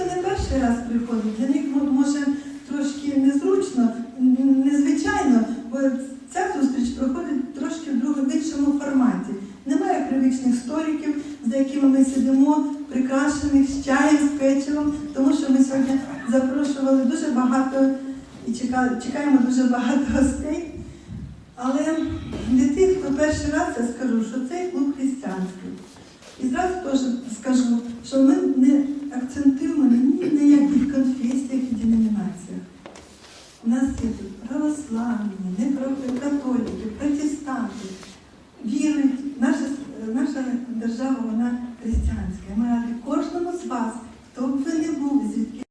хто не перший раз приходить, для них може трошки незручно, незвичайно, бо ця зустріч проходить трошки в другому іншому форматі. Немає привичних столиків, за якими ми сидимо, прикрашених з чаєм, з печивом, тому що ми сьогодні запрошували дуже багато і чекаємо дуже багато гостей. Але для тих, хто перший раз я скажу, що цей. І зразу теж скажу, що ми не акцентуємо ні на яких конфесіях і деномінаціях. У нас є тут православні, католіки, протестанти. вірить, наша, наша держава вона християнська. Ми раді кожному з вас, хто б ви не був, звідки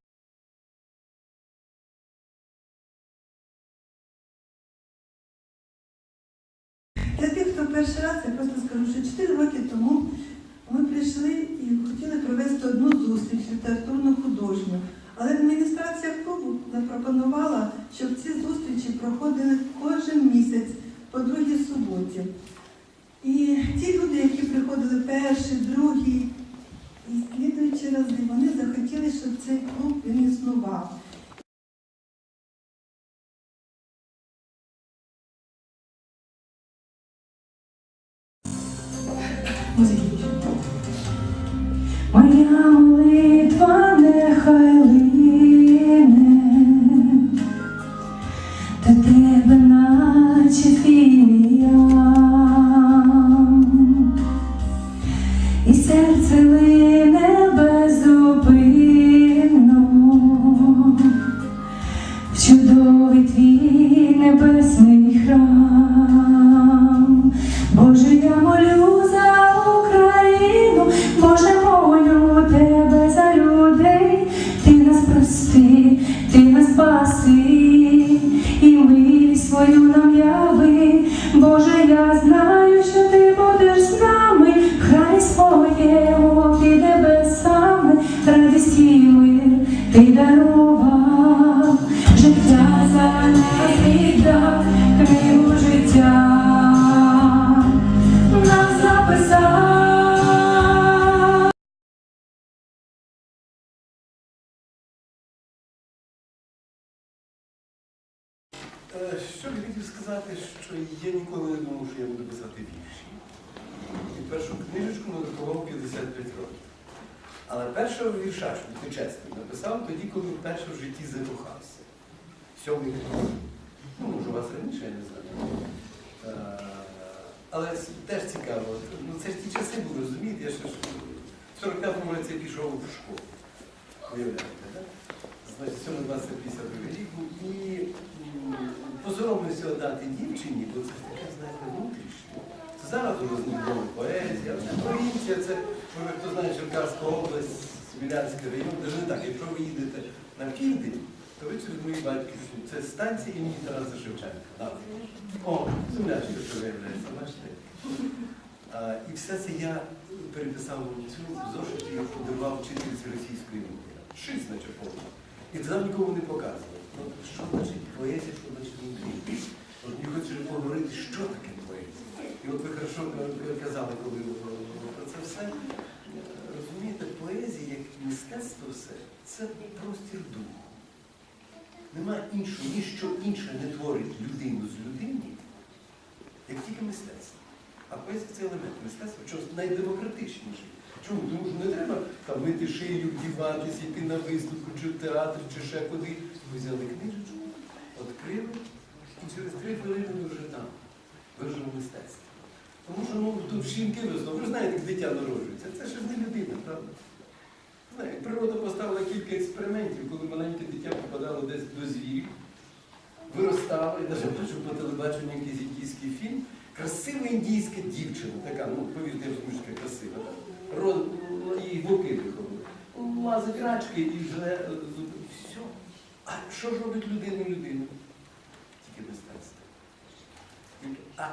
Для тих, хто перший раз, я просто скажу, що 4 роки тому ми прийшли і хотіли провести одну зустріч літературну художню. Але адміністрація клубу запропонувала, щоб ці зустрічі проходили кожен місяць по другій суботі. І ті люди, які приходили перший, другий і слідуючі рази, вони захотіли, щоб цей клуб він існував. Моя молитва нехай лине Е, Що я хотів сказати, що я ніколи не думав, що я буду писати вірші. І першу книжечку надрукував 55 років. Але першого вірша, щоб бути чесним, написав тоді, коли вперше в житті закохався. Сьомий рік. Ну, може, у вас раніше, я не знаю. Е, Але теж цікаво. Ну, це ж ті часи були, розумієте? Я ще в 45-му році пішов в школу. Так? Значить, 7 52 рік був і посоромився дати дівчині, бо це таке, знаєте, внутрішнє. Це зараз знайома поезія, провінція, це, хто знає Черкаська область, Смілянський район, де не так, якщо ви їдете на південь, то ви через мої батьківщину. Це станція імені Тараса Шевченка. Так. О, землячка, що виявляється, бачите. А, і все це я переписав цю зошиті, я подарував вчительці російської мови. Шість, значить, повно. І це нам нікому не показував. Ну, що значить поезія, що значить мудрість? От мені хочеться поговорити, що таке поезія. І от ви хорошо казали, коли про це все. Е, Розумієте, поезія, як мистецтво все, це простір духу. Немає іншого, ніщо інше не творить людину з людини, як тільки мистецтво. А поезія це елемент мистецтва, що найдемократичніший. Чому? Тому що не треба там мити шию, вдіватися, йти на виставку, чи в театр, чи ще куди. Ви взяли книжечку, відкрили, і через три хвилини ви вже там. Ви вже в мистецтві. Тому що ну, тут жінки визнав, ви знаєте, як дитя народжується. Це ж не людина, правда? Знаєте, природа поставила кілька експериментів, коли маленьке дитя попадало десь до звірів, виростало, я навіть бачу по телебаченню якийсь індійський фільм. Красива індійська дівчина, така, ну повірте, я розумію, красива. так. Ро- Її вовки виховали. Лазить рачки і вже е, все. А що ж робить людина людину? Тільки мистецтво. А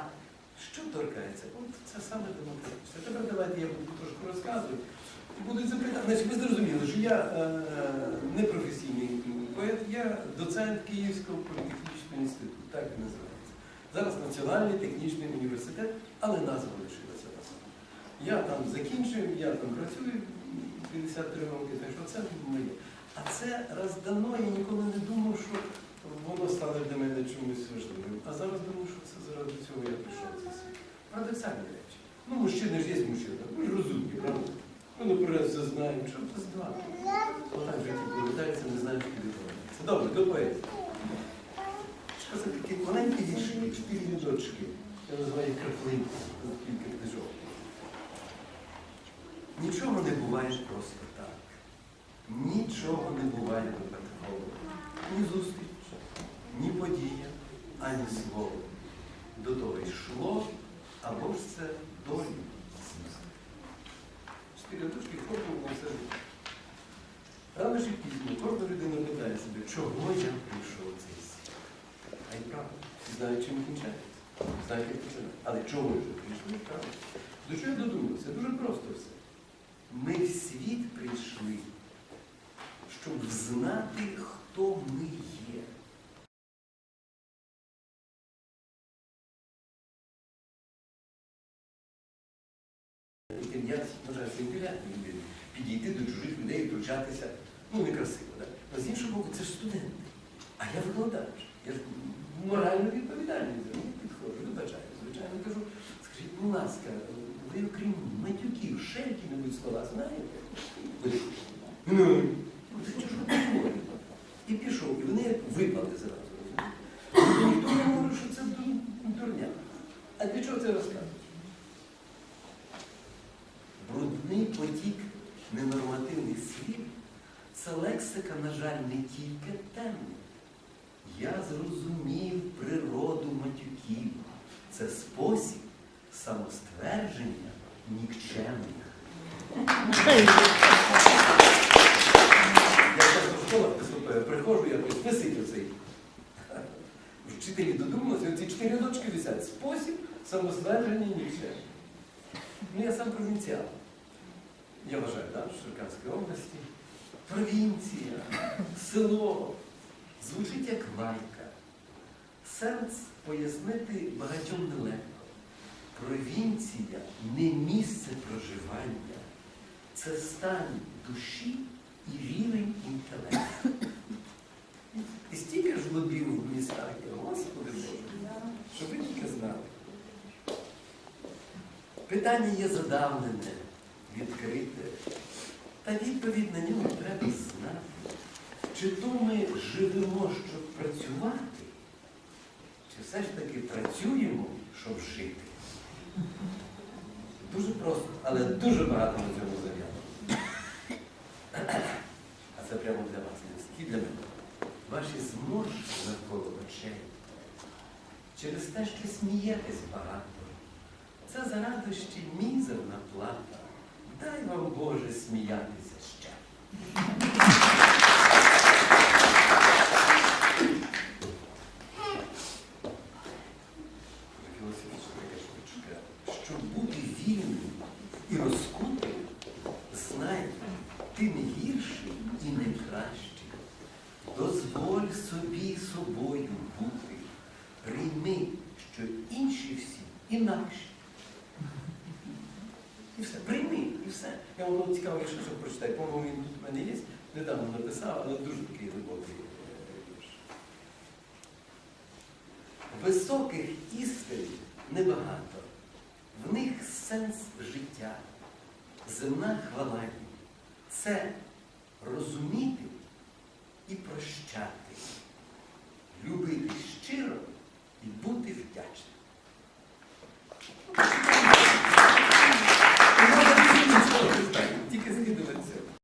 що торкається? От це саме демократичне. Тепер давайте я буду трошки розказувати. Будуть запитати. Значить, ви зрозуміли, що я е, не професійний поет, я доцент Київського політехнічного інституту, так і називається. Зараз Національний технічний університет, але назва лишилася. та сама. Я там закінчив, я там працюю, 53 роки, так що це моє. А це раз дано, я ніколи не думав, що воно стане для мене чимось важливим. А зараз думаю, що це заради цього я прийшов в цей світ. Парадоксальні речі. Ну, мужчини ж є мужчина, ми ж розумні, правда? Ми наперед все знаємо, що це знати. Отак в житті повертається, не знаємо, що відбувається. Добре, до поезії. Що це такі маленькі вірші, чотири рядочки. Я називаю їх краплинки, кілька книжок. Нічого не буває просто так. Нічого не буває випадково. Ні зустріч, ні подія, ані слово. До того йшло, або ж це рядочки формули на все життя. Рано чи пізно кожна людина питає себе, чого я прийшов цей світ. А й правда, всі знають, чим кінчається. Знають, як починає. Але чого ж прийшли, правда? До чого я додумався? Дуже просто все. Ми в світ прийшли, щоб знати, хто ми є. Я вважаю це інтелектом людини. Підійти до чужих людей, втручатися. Ну, некрасиво, так? А з іншого боку, це ж студенти. А я викладач. Я ж морально відповідальний за них підходжу, вибачаю. Звичайно, кажу, скажіть, будь ласка, ви окрім матюків, ще які-небудь слова знаєте? Ну, ну, це чого ж говорите? І пішов, і вони випали зразу. Ну, Ніхто не говорить, що це дурня. А для чого це розказуєш? Брудний потік ненормативних слів це лексика, на жаль, не тільки темна. Я зрозумів природу матюків. Це спосіб самоствердження нікчемних. Я часто в школах виступаю, приходжу, я кажу, висить оцей. Вчителі додумалися, оці чотири рядочки висять. Спосіб самоствердження нікчемних. Ну, я сам провінціал. Я вважаю, так, в Черкаській області. Провінція, село. Звучить як лайка. Сенс пояснити багатьом нелегко. Провінція не місце проживання. Це стан душі і рівень інтелекту. І стільки ж лобів в містах є, Господи Боже, щоб ви тільки знали. Питання є задавнене, відкрите, та відповідь на нього треба знати. Чи то ми живемо, щоб працювати, чи все ж таки працюємо, щоб жити? Дуже просто, але дуже багато на цьому зав'язано. А це прямо для вас, стільки для мене. Ваші зморшки навколо очей. Через те, що смієтесь багато. Це за радощі мізерна плата. Дай вам Боже сміятися ще. І все. Прийми, і все. Я воно цікаво, якщо що прочитати. По-моєму, він тут в мене є, недавно написав, але дуже такий глибокий вірш. Високих істин небагато. В них сенс життя, земна хвала їм. Це розуміти і прощати, любити щиро і бути вдячним.